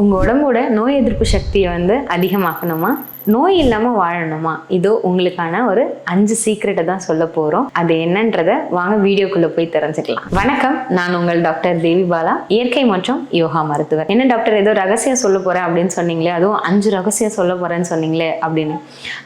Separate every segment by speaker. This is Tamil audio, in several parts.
Speaker 1: உங்கள் உடம்போட நோய் எதிர்ப்பு சக்தியை வந்து அதிகமாக்கணுமா? நோய் இல்லாமல் வாழணுமா? இதோ உங்களுக்கான ஒரு அஞ்சு சீக்ரெட்டை தான் சொல்ல போகிறோம் அது என்னன்றத வாங்க வீடியோக்குள்ளே போய் தெரிஞ்சுக்கலாம். வணக்கம் நான் உங்கள் டாக்டர் தேவி பாலா இயற்கை மற்றும் யோகா மருத்துவர். என்ன டாக்டர் ஏதோ ரகசியம் சொல்ல போகிறேன் அப்படின்னு சொன்னீங்களே அதுவும் அஞ்சு ரகசியம் சொல்ல போகிறேன்னு சொன்னீங்களே அப்படின்னு.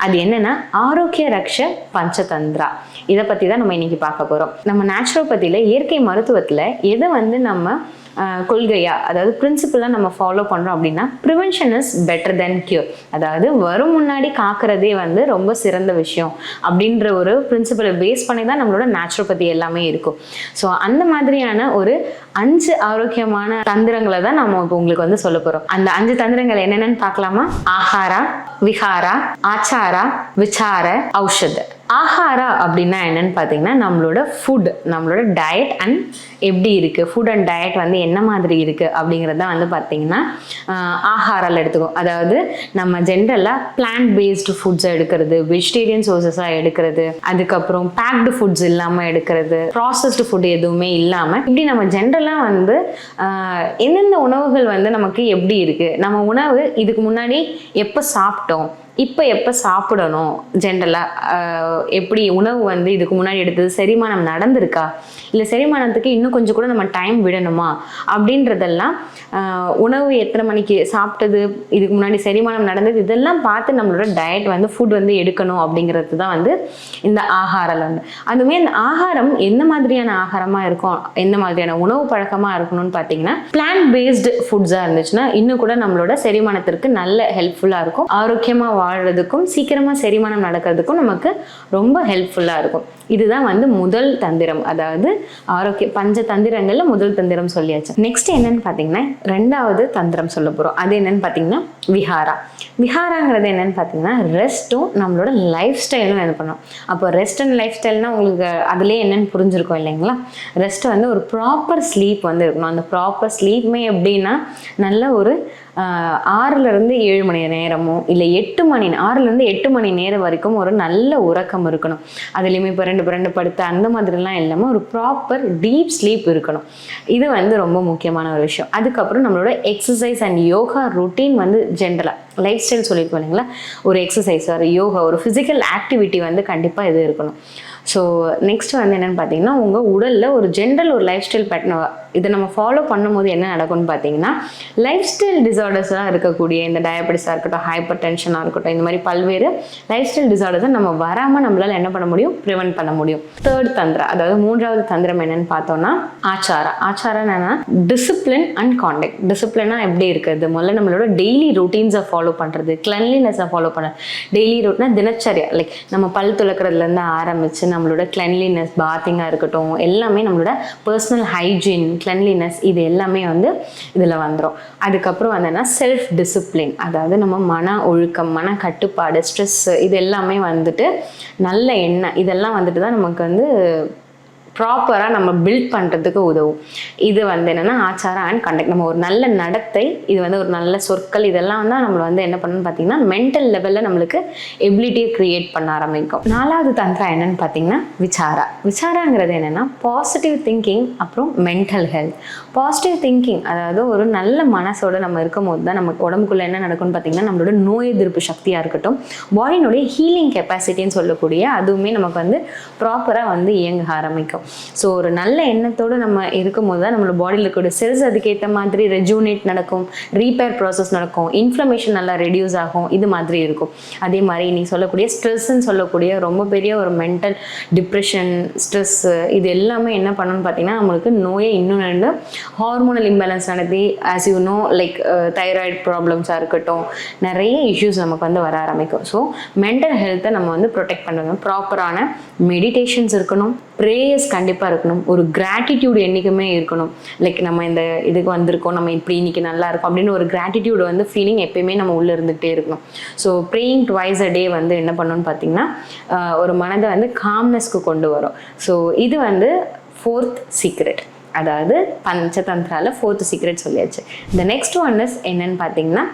Speaker 1: அது என்னன்னா ஆரோக்கிய ரக்ஷ பஞ்சதந்திரா. இதை பற்றி தான் நம்ம இன்னைக்கு பார்க்க போகிறோம் நம்ம நேச்சுரோபதியில் இயற்கை மருத்துவத்தில் எதை வந்து நம்ம கொள்கையாக கொள்கையா அதாவது பிரின்சிபலாக நம்ம ஃபாலோ பண்ணுறோம் அப்படின்னா prevention is better then cure அதாவது வரும் முன்னாடி காக்கிறதே வந்து ரொம்ப சிறந்த விஷயம் அப்படின்ற ஒரு பிரின்சிபலை பேஸ் பண்ணி தான் நம்மளோட நேச்சுரோபதி எல்லாமே இருக்கும். ஸோ அந்த மாதிரியான ஒரு அஞ்சு ஆரோக்கியமான தந்திரங்களை தான் நம்ம இப்போ உங்களுக்கு வந்து சொல்ல போகிறோம் அந்த அஞ்சு தந்திரங்கள் என்னென்னு பார்க்கலாமா? ஆஹாரா விஹாரா ஆச்சாரா விசார ஔஷத. ஆஹாரா அப்படின்னா என்னன்னு பார்த்தீங்கன்னா நம்மளோட ஃபுட் நம்மளோட டயட் அண்ட் எப்படி இருக்குது ஃபுட் அண்ட் டயட் வந்து என்ன மாதிரி இருக்குது அப்படிங்கிறத வந்து பார்த்தீங்கன்னா ஆஹாரால் எடுத்துக்கும். அதாவது நம்ம ஜென்ரலாக பிளான்ட் பேஸ்டு ஃபுட்ஸை எடுக்கிறது வெஜிடேரியன் சோர்சஸாக எடுக்கிறது அதுக்கப்புறம் பேக்டு ஃபுட்ஸ் இல்லாமல் எடுக்கிறது ப்ராசஸ்டு ஃபுட் எதுவுமே இல்லாமல் இப்படி நம்ம ஜென்ரலாக வந்து எந்தெந்த உணவுகள் வந்து நமக்கு எப்படி இருக்குது நம்ம உணவு இதுக்கு முன்னாடி எப்போ சாப்பிட்டோம்? இப்போ எப்போ சாப்பிடணும்? ஜென்ரலாக எப்படி உணவு வந்து இதுக்கு முன்னாடி எடுத்தது செரிமானம் நடந்திருக்கா? இல்லை செரிமானத்துக்கு இன்னும் கொஞ்சம் கூட நம்ம டைம் விடணுமா? அப்படின்றதெல்லாம் உணவு எத்தனை மணிக்கு சாப்பிட்டது இதுக்கு முன்னாடி செரிமானம் நடந்தது இதெல்லாம் பார்த்து நம்மளோட டயட் வந்து ஃபுட் வந்து எடுக்கணும் அப்படிங்கிறது தான் வந்து இந்த ஆகாரம் வந்து. அதுவுமே இந்த ஆகாரம் எந்த மாதிரியான ஆகாரமாக இருக்கும்? எந்த மாதிரியான உணவு பழக்கமாக இருக்கணும்னு பார்த்தீங்கன்னா பிளான்ட் பேஸ்டு ஃபுட்ஸாக இருந்துச்சுன்னா இன்னும் கூட நம்மளோட செரிமானத்திற்கு நல்ல ஹெல்ப்ஃபுல்லாக இருக்கும். ஆரோக்கியமாக வாழ்கிறதுக்கும் சீக்கிரமாக செரிமானம் நடக்கிறதுக்கும் நமக்கு ரொம்ப ஹெல்ப்ஃபுல்லாக இருக்கும். இதுதான் வந்து முதல் தந்திரம். அதாவது ஆரோக்கிய பஞ்ச தந்திரங்களில் முதல் தந்திரம் சொல்லியாச்சு. நெக்ஸ்ட் என்னன்னு பார்த்தீங்கன்னா ரெண்டாவது தந்திரம் சொல்ல போகிறோம் அது என்னன்னு பார்த்தீங்கன்னா விஹாரா. விஹாராங்கிறது என்னன்னு பார்த்தீங்கன்னா ரெஸ்ட்டும் நம்மளோட லைஃப் ஸ்டைலும் என்ன பண்ணணும் அப்போ ரெஸ்ட் அண்ட் லைஃப் ஸ்டைல்னால் உங்களுக்கு அதுலேயே என்னன்னு புரிஞ்சிருக்கும் இல்லைங்களா? ரெஸ்ட் வந்து ஒரு ப்ராப்பர் ஸ்லீப் வந்து இருக்கணும். அந்த ப்ராப்பர் ஸ்லீப்புமே எப்படின்னா நல்ல ஒரு ஆறுலேருந்து ஏழு மணி நேரமோ இல்லை எட்டு மணி ஆறுலேருந்து எட்டு மணி நேரம் வரைக்கும் ஒரு நல்ல உறக்கம் இருக்கணும். அதுலேயுமே இப்போ ரெண்டு ரெண்டு படுத்து அந்த மாதிரிலாம் இல்லாமல் ஒரு ப்ராப்பர் டீப் ஸ்லீப் இருக்கணும். இது வந்து ரொம்ப முக்கியமான ஒரு விஷயம். அதுக்கப்புறம் நம்மளோட எக்ஸசைஸ் அண்ட் யோகா ருட்டீன் வந்து ஜென்ரலாக லைஃப் ஸ்டைல் சொல்லியிருக்கோம் இல்லைங்களா? ஒரு எக்ஸசைஸ் ஒரு யோகா ஒரு ஃபிசிக்கல் ஆக்டிவிட்டி வந்து கண்டிப்பாக இது இருக்கணும். ஸோ நெக்ஸ்ட் வந்து என்னென்னு பார்த்தீங்கன்னா உங்கள் உடலில் ஒரு ஜென்ரல் ஒரு லைஃப் ஸ்டைல் பேட்டர்ன் இதை நம்ம ஃபாலோ பண்ணும்போது என்ன நடக்கும்னு பார்த்தீங்கன்னா லைஃப் ஸ்டைல் டிசார்டர்ஸாக இருக்கக்கூடிய இந்த டயபெட்டிஸாக இருக்கட்டும் ஹைப்பர் டென்ஷனாக இருக்கட்டும் இந்த மாதிரி பல்வேறு லைஃப் ஸ்டைல் டிசார்டர்ஸை நம்ம வராமல் நம்மளால் என்ன பண்ண முடியும்? ப்ரிவென்ட் பண்ண முடியும். தேர்ட் தந்திரம் அதாவது மூன்றாவது தந்திரம் என்னன்னு பார்த்தோம்னா ஆச்சாரா ஆச்சாரம் என்னன்னா டிசிப்ளின் அண்ட் கான்டெக்ட் டிசிப்ளினா எப்படி இருக்கிறது? முதல்ல நம்மளோட டெய்லி ரொட்டீன்ஸை ஃபாலோ ஃபாலோ பண்ணுறது கிளென்லினஸை ஃபாலோ பண்ணுறது டெய்லி ரொட்டினா தினச்சரியா லைக் நம்ம பல் துளக்கிறதுலேருந்து ஆரம்பித்து நம்மளோட கிளன்லினஸ் பாத்திங்காக இருக்கட்டும் எல்லாமே நம்மளோட பர்சனல் ஹைஜீன் கிளன்லினஸ் இது எல்லாமே வந்து இதில் வந்துடும் அதுக்கப்புறம் வந்தோன்னா செல்ஃப் டிசிப்ளின் அதாவது நம்ம மன ஒழுக்கம் மன கட்டுப்பாடு ஸ்ட்ரெஸ் இது எல்லாமே வந்துட்டு நல்ல எண்ணம் இதெல்லாம் வந்துட்டு தான் நமக்கு வந்து ப்ராப்பராக நம்ம பில்ட் பண்ணுறதுக்கு உதவும். இது வந்து என்னென்னா ஆச்சாரம் அண்ட் கண்டக்ட் நம்ம ஒரு நல்ல நடத்தை இது வந்து ஒரு நல்ல சொற்கள் இதெல்லாம் தான் நம்மளை வந்து என்ன பண்ணணும்னு பார்த்தீங்கன்னா மென்டல் லெவலில் நம்மளுக்கு எபிலிட்டியை க்ரியேட் பண்ண ஆரம்பிக்கும். நாலாவது தந்திரம் என்னன்னு பார்த்தீங்கன்னா விசாரா. விசாராங்கிறது என்னென்னா பாசிட்டிவ் திங்கிங் அப்புறம் மென்டல் ஹெல்த் பாசிட்டிவ் திங்கிங் அதாவது ஒரு நல்ல மனசோட நம்ம இருக்கும் போது தான் நமக்கு உடம்புக்குள்ளே என்ன நடக்கும்னு பார்த்தீங்கன்னா நம்மளோட நோய் எதிர்ப்பு சக்தியாக இருக்கட்டும் பாடியினுடைய ஹீலிங் கெப்பாசிட்டின்னு சொல்லக்கூடிய அதுவுமே நமக்கு வந்து ப்ராப்பராக வந்து இயங்க ஆரம்பிக்கும். ஸோ ஒரு நல்ல எண்ணத்தோடு நம்ம இருக்கும்போது தான் நம்மளோட பாடியில் இருக்கக்கூடிய செல்ஸ் அதுக்கேற்ற மாதிரி ரெஜூனேட் நடக்கும். ரீபேர் ப்ராசஸ் நடக்கும். இன்ஃப்ளமேஷன் நல்லா ரெடியூஸ் ஆகும். இது மாதிரி இருக்கும். அதே மாதிரி நீ சொல்லக்கூடிய ஸ்ட்ரெஸ்ன்னு சொல்லக்கூடிய ரொம்ப பெரிய ஒரு மென்டல் டிப்ரெஷன் ஸ்ட்ரெஸ் இது எல்லாமே என்ன பண்ணணும்னு பார்த்தீங்கன்னா நம்மளுக்கு நோயை இன்னும் ரெண்டு ஹார்மோனல் இம்பேலன்ஸ் நடத்தி as you know like thyroid ப்ராப்ளம்ஸாக இருக்கட்டும் நிறைய இஷ்யூஸ் நமக்கு வந்து வர ஆரம்பிக்கும். ஸோ மென்டல் ஹெல்த்தை நம்ம வந்து ப்ரொடெக்ட் பண்ணணும் ப்ராப்பரான மெடிடேஷன்ஸ் இருக்கணும். ப்ரேயர்ஸ் கண்டிப்பாக இருக்கணும். ஒரு கிராட்டிடியூட் என்றைக்குமே இருக்கணும். லைக் நம்ம இந்த இதுக்கு வந்திருக்கோம். நம்ம இப்படி இன்னைக்கு நல்லா இருக்கும் அப்படின்னு ஒரு கிராட்டிடியூட் வந்து ஃபீலிங் எப்பயுமே நம்ம உள்ளே இருந்துகிட்டே இருக்கணும். So praying twice a day வந்து என்ன பண்ணணும்னு பார்த்தீங்கன்னா ஒரு மனதை வந்து காம்னஸ்க்கு கொண்டு வரும். ஸோ இது வந்து ஃபோர்த் சீக்ரெட் அதாவது பஞ்சதந்திரால ஃபோர்த் சீக்ரெட் சொல்லியாச்சு. இந்த நெக்ஸ்ட் ஒன் இஸ் என்னன்னு பார்த்தீங்கன்னா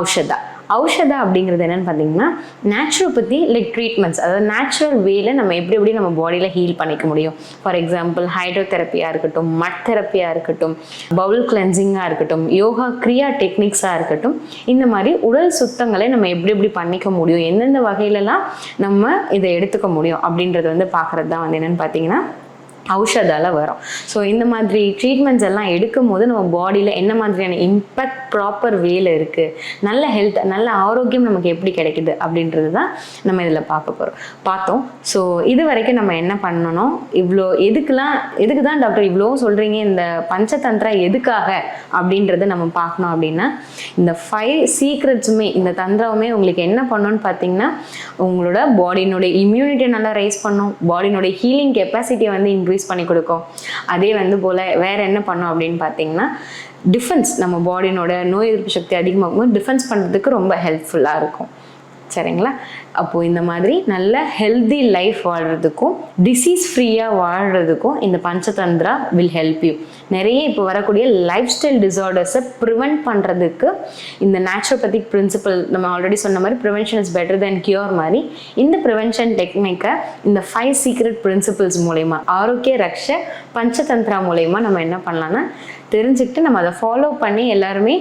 Speaker 1: ஔஷதா. ஔஷதா அப்படிங்கிறது என்னன்னு பார்த்தீங்கன்னா நேச்சுரோபதி லைக் ட்ரீட்மெண்ட்ஸ் அதாவது நேச்சுரல் வேல நம்ம எப்படி எப்படி நம்ம பாடியில் ஹீல் பண்ணிக்க முடியும். ஃபார் எக்ஸாம்பிள் ஹைட்ரோதெரப்பியாக இருக்கட்டும் மட் தெரப்பியாக இருக்கட்டும் பவுல் கிளென்சிங்காக இருக்கட்டும் யோகா கிரியா டெக்னிக்ஸாக இருக்கட்டும் இந்த மாதிரி உடல் சுத்தங்களை நம்ம எப்படி எப்படி பண்ணிக்க முடியும் எந்தெந்த வகையிலலாம் நம்ம இதை எடுத்துக்க முடியும் அப்படின்றது வந்து பார்க்குறது தான் வந்து என்னென்னு பார்த்தீங்கன்னா ஔஷதால வரும். ஸோ இந்த மாதிரி ட்ரீட்மெண்ட்ஸ் எல்லாம் எடுக்கும் போது நம்ம பாடியில் என்ன மாதிரியான இம்பேக்ட் ப்ராப்பர் வேல இருக்குது நல்ல ஹெல்த் நல்ல ஆரோக்கியம் நமக்கு எப்படி கிடைக்குது அப்படின்றது தான் நம்ம இதில் பார்க்க போகிறோம் பார்த்தோம். ஸோ இது வரைக்கும் நம்ம என்ன பண்ணணும்? இவ்வளோ எதுக்கெல்லாம் எதுக்கு தான் டாக்டர் இவ்வளோ சொல்கிறீங்க இந்த பஞ்சதந்திரா எதுக்காக அப்படின்றத நம்ம பார்க்கணும் அப்படின்னா இந்த ஃபைவ் சீக்ரெட்ஸுமே இந்த தந்திரவுமே உங்களுக்கு என்ன பண்ணணும்னு பார்த்தீங்கன்னா உங்களோட பாடியினுடைய இம்யூனிட்டியை நல்லா ரைஸ் பண்ணும். பாடியினுடைய ஹீலிங் கெப்பாசிட்டியை வந்து இம்ப்ரூவ் இன்க்ரீஸ் பண்ணி கொடுக்கும். அதே வந்து போல் வேற என்ன பண்ணும் அப்படின்னு பார்த்தீங்கன்னா டிஃபென்ஸ் நம்ம பாடியினோட நோய் எதிர்ப்பு சக்தி அதிகமாகும்போது டிஃபென்ஸ் பண்ணுறதுக்கு ரொம்ப ஹெல்ப்ஃபுல்லாக இருக்கும். சரிங்களா? அப்போது இந்த மாதிரி நல்ல ஹெல்தி லைஃப் வாழ்கிறதுக்கும் டிசீஸ் ஃப்ரீயாக வாழ்கிறதுக்கும் இந்த பஞ்சதந்திரா வில் ஹெல்ப் யூ நிறைய இப்போ வரக்கூடிய லைஃப் ஸ்டைல் டிசார்டர்ஸை ப்ரிவெண்ட் பண்ணுறதுக்கு இந்த நேச்சுரோபதிக் பிரின்சிபல் நம்ம ஆல்ரெடி சொன்ன மாதிரி prevention is better then cure மாதிரி இந்த ப்ரிவென்ஷன் டெக்னிக்கை இந்த ஃபைவ் சீக்ரெட் பிரின்சிபல்ஸ் மூலயமா ஆரோக்கிய ரக்ஷ பஞ்சதந்திரா மூலயமா நம்ம என்ன பண்ணலான்னா தெரிஞ்சுக்கிட்டு நம்ம அதை ஃபாலோ பண்ணி எல்லாருமே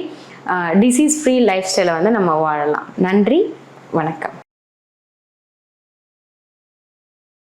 Speaker 1: டிசீஸ் ஃப்ரீ லைஃப் ஸ்டைலை வந்து நம்ம வாழலாம். நன்றி. வணக்கம்.